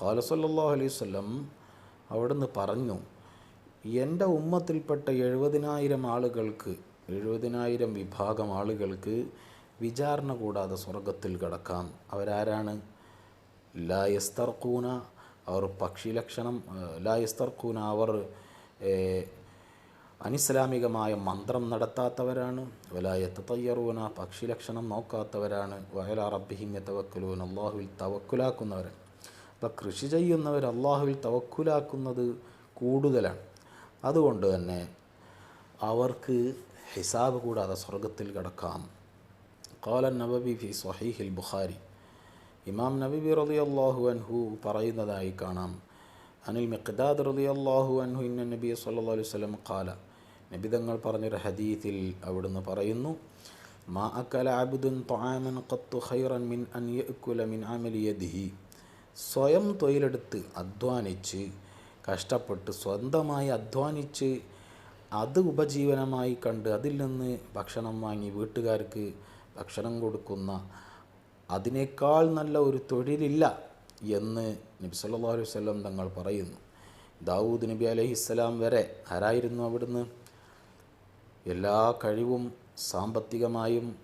ഖാല സല്ലല്ലാഹു അലൈഹി വസല്ലം അവിടുന്ന് പറഞ്ഞു എന്റെ ഉമ്മത്തിൽപ്പെട്ട എഴുപതിനായിരം ആളുകൾക്ക് എഴുപതിനായിരം വിഭാഗം ആളുകൾക്ക് വിചാരണ കൂടാതെ സ്വർഗത്തിൽ കിടക്കാം. അവരാരാണ്? ലായസ്തർക്കൂന അവർ പക്ഷി ലക്ഷണം ലായസ്തർക്കൂന അവർ അനിസ്ലാമികമായ മന്ത്രം നടത്താത്തവരാണ്. വലായത്ത് തയ്യറൂന പക്ഷി ലക്ഷണം നോക്കാത്തവരാണ്. വയല റബ്ബിഹിമ്യ തവക്കുലൂൻ അള്ളാഹുവിൽ തവക്കുലാക്കുന്നവരാണ്. അപ്പോൾ കൃഷി ചെയ്യുന്നവർ അള്ളാഹുവിൽ തവക്കുലാക്കുന്നത് കൂടുതലാണ്. അതുകൊണ്ട് തന്നെ അവർക്ക് ഹിസാബ് കൂടാതെ സ്വർഗത്തിൽ കിടക്കാം. കോല നബബി ഫി സഹീഹിൽ ബുഖാരി. ഇമാം നബിബി റലി അള്ളാഹു അൻഹു പറയുന്നതായി കാണാം. അനിൽ മിഖദാദ് റലി അള്ളാഹു അൻഹു ഇന്ന നബി സല്ലു വല്ലം കാല ഖാല നബി തങ്ങൾ പറഞ്ഞൊരു ഹദീത്തിൽ അവിടുന്ന് പറയുന്നു മാ അക്കല അബുദുൻ ത്വആമൻ ഖത്തു ഖൈറൻ മിൻ അൻ മിൻ അമലി യദിഹി. സ്വയം തൊഴിലെടുത്ത് അധ്വാനിച്ച് കഷ്ടപ്പെട്ട് സ്വന്തമായി അധ്വാനിച്ച് അത് ഉപജീവനമായി കണ്ട് അതിൽ നിന്ന് ഭക്ഷണം വാങ്ങി വീട്ടുകാർക്ക് ഭക്ഷണം കൊടുക്കുന്ന അതിനേക്കാൾ നല്ല ഒരു തൊഴിലില്ല എന്ന് നബി സല്ലല്ലാഹു അലൈഹി വസല്ലം തങ്ങൾ പറയുന്നു. ദാവൂദ് നബി അലൈഹിസ്സലാം വരെ ആരായിരുന്നു അവിടുന്ന്? എല്ലാ കഴിവും സാമ്പത്തികമായും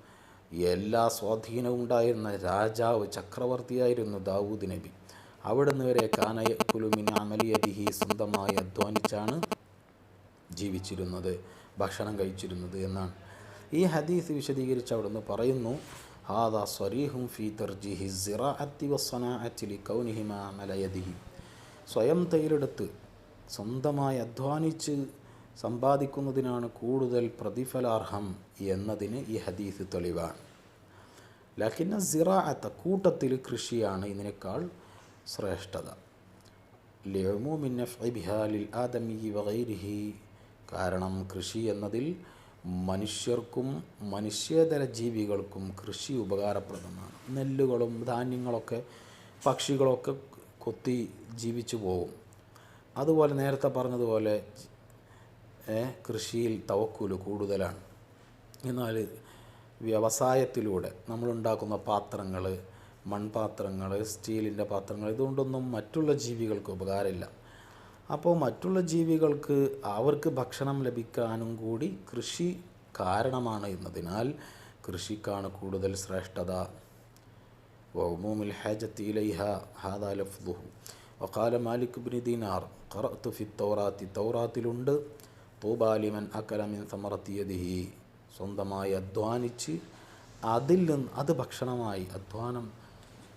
എല്ലാ സ്വാധീനവും ഉണ്ടായിരുന്ന രാജാവ് ചക്രവർത്തിയായിരുന്നു ദാവൂദ് നബി. അവിടുന്ന് വരെ കാനയ കുലുമിൻ അമലിയതിഹി സ്വന്തമായി അധ്വാനിച്ചാണ് ജീവിച്ചിരുന്നത് ഭക്ഷണം കഴിച്ചിരുന്നത് എന്നാണ്. ഈ ഹദീസ് വിശദീകരിച്ച് അവിടുന്ന് പറയുന്നു ഹാദാ സ്വരീഹും ഫി തർജിഹി സിറാഅത്തി അച്ചിലി കൗനിഹിമ അമലയദിഹി സ്വയം തൈലെടുത്ത് സ്വന്തമായി അധ്വാനിച്ച് സമ്പാദിക്കുന്നതിനാണ് കൂടുതൽ പ്രതിഫലാർഹം എന്നതിന് ഈ ഹദീസ് തെളിവാണ്. ലക്കിന്ന സിറാഅത്ത കൂട്ടത്തിൽ കൃഷിയാണ് ഇതിനേക്കാൾ ശ്രേഷ്ഠത. ലയമൂമിൻ നഫ്ഇ ബിഹാ ലിൽ ആദമി വഗൈരിഹി കാരണം കൃഷി എന്നതിൽ മനുഷ്യർക്കും മനുഷ്യേതര ജീവികൾക്കും കൃഷി ഉപകാരപ്രദമാണ്. നെല്ലുകളും ധാന്യങ്ങളൊക്കെ പക്ഷികളൊക്കെ കൊത്തി ജീവിച്ചു പോകും അതുപോലെ നേരത്തെ പറഞ്ഞതുപോലെ കൃഷിയിൽ തവക്കൂൽ കൂടുതലാണ്. എന്നാൽ വ്യവസായത്തിലൂടെ നമ്മളുണ്ടാക്കുന്ന പാത്രങ്ങൾ മൺപാത്രങ്ങൾ സ്റ്റീലിന്റെ പാത്രങ്ങൾ ഇതുകൊണ്ടൊന്നും മറ്റുള്ള ജീവികൾക്ക് ഉപകാരമില്ല. അപ്പോൾ മറ്റുള്ള ജീവികൾക്ക് അവർക്ക് ഭക്ഷണം ലഭിക്കാനും കൂടി കൃഷി കാരണമാണ് എന്നതിനാൽ കൃഷിക്കാണ് കൂടുതൽ ശ്രേഷ്ഠത. വൗമൂമിൽ ഹാജത്തി ഇലൈഹ ഹാദാ വക്കാല മാലിക് ബിൻ ദീനാർ ഖറഅത്തു ഫി തൗറാത്തി തൗറാത്തിലുണ്ട്. തൂബാലിമൻ അക്കലമിൻ സമർത്തിയതിഹി സ്വന്തമായി അധ്വാനിച്ച് അതിൽ നിന്ന് അത് ഭക്ഷണമായി അധ്വാനം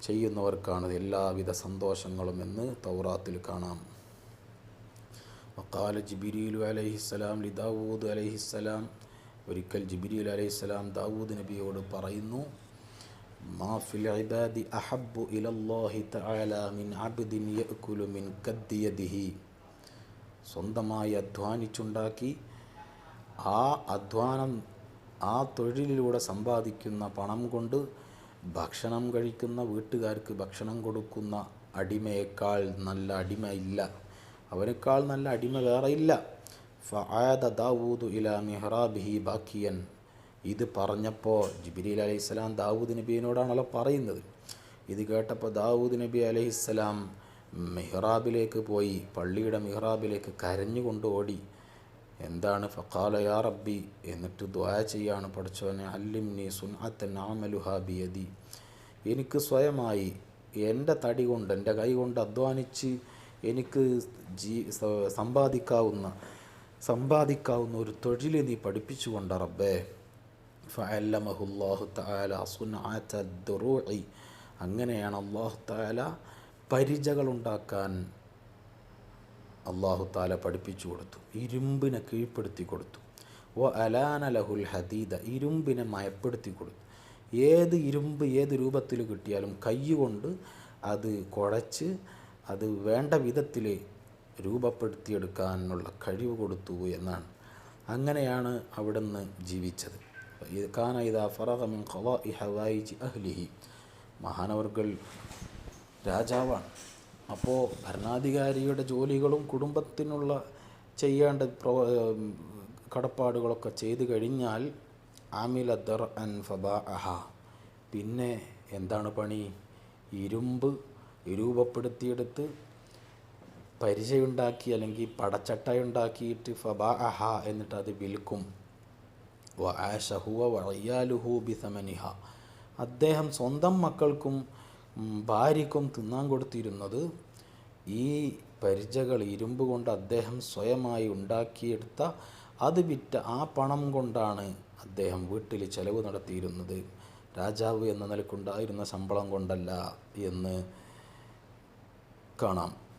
ചെയ്യുന്നവർക്കാണ് എല്ലാവിധ സന്തോഷങ്ങളും എന്ന് തൗറാത്തിൽ കാണാം. വക്കാല ജിബിരിലു അലഹിസ്സലാം ലി ദാവൂദ് അലഹിസ്സലാം ഒരിക്കൽ ജിബിരിൽ അലഹിസ്സലാം ദാവൂദ് നബിയോട് പറയുന്നു മാഫിൽ ഇബാദി അഹബ്ബു ഇലല്ലാഹി തആല മിൻ അബ്ദിൻ യഅകുലു മിൻ കദ്ദിയദിഹി സ്വന്തമായി അധ്വാനിച്ചുണ്ടാക്കി ആ അധ്വാനം ആ തൊഴിലിലൂടെ സമ്പാദിക്കുന്ന പണം കൊണ്ട് ഭക്ഷണം കഴിക്കുന്ന വീട്ടുകാർക്ക് ഭക്ഷണം കൊടുക്കുന്ന അടിമയേക്കാൾ നല്ല അടിമ ഇല്ല. അവനേക്കാൾ നല്ല അടിമ വേറെ ഇല്ല. ഫആദ ദാവൂദു ഇല മിഹ്റാബിഹി ബാക്കിയൻ ഇത് പറഞ്ഞപ്പോൾ ജിബിരിൽ അലൈഹിസ്സലാം ദാവൂദ് നബീനോടാണല്ലോ പറയുന്നത്. ഇത് കേട്ടപ്പോൾ ദാവൂദ് നബി അലൈഹിസ്സലാം മിഹ്റാബിലേക്ക് പോയി പള്ളിയുടെ മെഹ്റാബിലേക്ക് കരഞ്ഞുകൊണ്ട് ഓടി. എന്താണ്? ഫക്കാല യാ റബ്ബി എന്നിട്ട് ദ്വാ ചെയ്യാണ് പഠിച്ചവനെ. അല്ലിംനി സുൻഅത്തൻ ആമലുഹാ ബിയദി. എനിക്ക് സ്വയമായി എന്റെ തടി കൊണ്ട് എന്റെ കൈ കൊണ്ട് അധ്വാനിച്ച് എനിക്ക് ജീ സമ്പാദിക്കാവുന്ന സമ്പാദിക്കാവുന്ന ഒരു തൊഴിൽ നീ പഠിപ്പിച്ചു കൊണ്ട റബ്ബേ. ഫഅല്ലമഹുല്ലാഹു തആല സുൻഅത ദുറൂഇ. അങ്ങനെയാണ് അല്ലാഹു തആല പരിചകളുണ്ടാക്കാൻ അള്ളാഹു താല പഠിപ്പിച്ചു കൊടുത്തു. ഇരുമ്പിനെ കീഴ്പ്പെടുത്തി കൊടുത്തു. ഓ അലാന ലഹുൽ ഹദീദ ഇരുമ്പിനെ മയപ്പെടുത്തി കൊടുത്തു. ഏത് ഇരുമ്പ് ഏത് രൂപത്തിൽ കിട്ടിയാലും കൈകൊണ്ട് അത് കുഴച്ച് അത് വേണ്ട വിധത്തിൽ രൂപപ്പെടുത്തിയെടുക്കാനുള്ള കഴിവ് കൊടുത്തു എന്നാണ്. അങ്ങനെയാണ് അവിടുന്ന് ജീവിച്ചത്. കാന ഇതാ ഫറഹമിൻ ഹവായിജി അഹ്ലിഹി. മഹാനവർകൾ രാജാവാണ്. അപ്പോൾ ഭരണാധികാരിയുടെ ജോലികളും കുടുംബത്തിനുള്ള ചെയ്യേണ്ട പ്രവ കടപ്പാടുകളൊക്കെ ചെയ്തു കഴിഞ്ഞാൽ ആമില ദർ അൻ ഫബാഅഹ. പിന്നെ എന്താണ് പണി? ഇരുമ്പ് രൂപപ്പെടുത്തിയെടുത്ത് പരിചയുണ്ടാക്കി അല്ലെങ്കിൽ പടച്ചട്ടയുണ്ടാക്കിയിട്ട് അഹ എന്നിട്ട് അത് വിൽക്കും. വ ആഷഹുവ വയ്യാലുഹു ബിസമനിഹ. അദ്ദേഹം സ്വന്തം മക്കൾക്കും ഭാര്യയ്ക്കും തിന്നാൻ കൊടുത്തിരുന്നത് ഈ പരിചകൾ ഇരുമ്പ് കൊണ്ട് അദ്ദേഹം സ്വയമായി ഉണ്ടാക്കിയെടുത്ത അത് വിറ്റ ആ പണം കൊണ്ടാണ് അദ്ദേഹം വീട്ടിൽ ചെലവ് നടത്തിയിരുന്നത്. രാജാവ് എന്ന നിലക്കുണ്ടായിരുന്ന ശമ്പളം കൊണ്ടല്ല എന്ന് കാണാം.